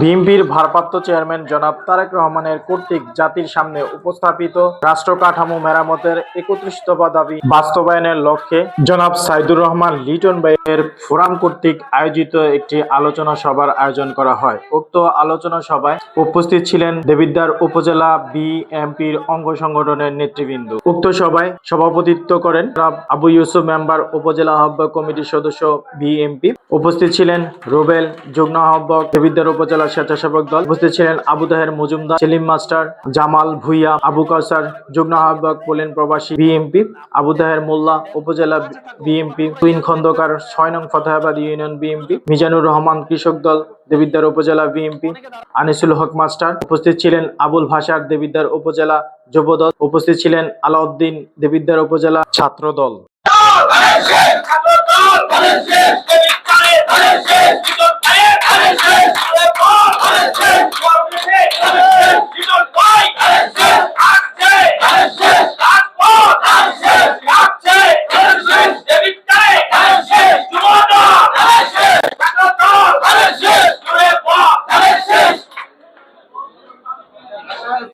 বিএনপির ভারপ্রাপ্ত চেয়ারম্যান জনাব তারেক রহমানের কর্তৃক জাতির সামনে উপস্থাপিত রাষ্ট্র কাঠামো মেরামতের একত্রিশ দাবি বাস্তবায়নের লক্ষ্যে জনাব সাইদুর রহমান লিটন ভাইয়ের ফোরাম কর্তৃক আয়োজিত একটি আলোচনা সভার আয়োজন করা হয়। উক্ত আলোচনা সভায় উপস্থিত ছিলেন দেবিদ্বার উপজেলা বিএনপির অঙ্গ সংগঠনের নেতৃবৃন্দ। উক্ত সভায় সভাপতিত্ব করেন জনাব আবু ইউসুফ মেম্বার উপজেলা আহ্বায়ক কমিটির সদস্য বিএমপি উপস্থিত ছিলেন রুবেল যুগ্ম আহ্বায়ক দেবিদ্বার উপজেলা স্বেচ্ছাসেবক দল। উপস্থিত ছিলেন আবু তাহের মজুমদার, সেলিম মাস্টার, জামাল ভুইয়া, আবু কাসার, যুগ্ম আহ্বায়ক পোলেন প্রবাসী বিএমপি আবু তাহের মোল্লা, উপজেলা বিএমপি তুইন খন্দকার, ছয় নং ফতেহাবাদ ইউনিয়ন বিএমপি মিজানুর রহমান কৃষক দল, দেবিদ্বার উপজেলা বিএমপি আনিসুল হক মাস্টার। উপস্থিত ছিলেন আবুল ভাষার দেবিদ্বার উপজেলা যুবদল উপস্থিত ছিলেন আলাউদ্দিন দেবিদ্বার উপজেলা ছাত্র দল। Uh,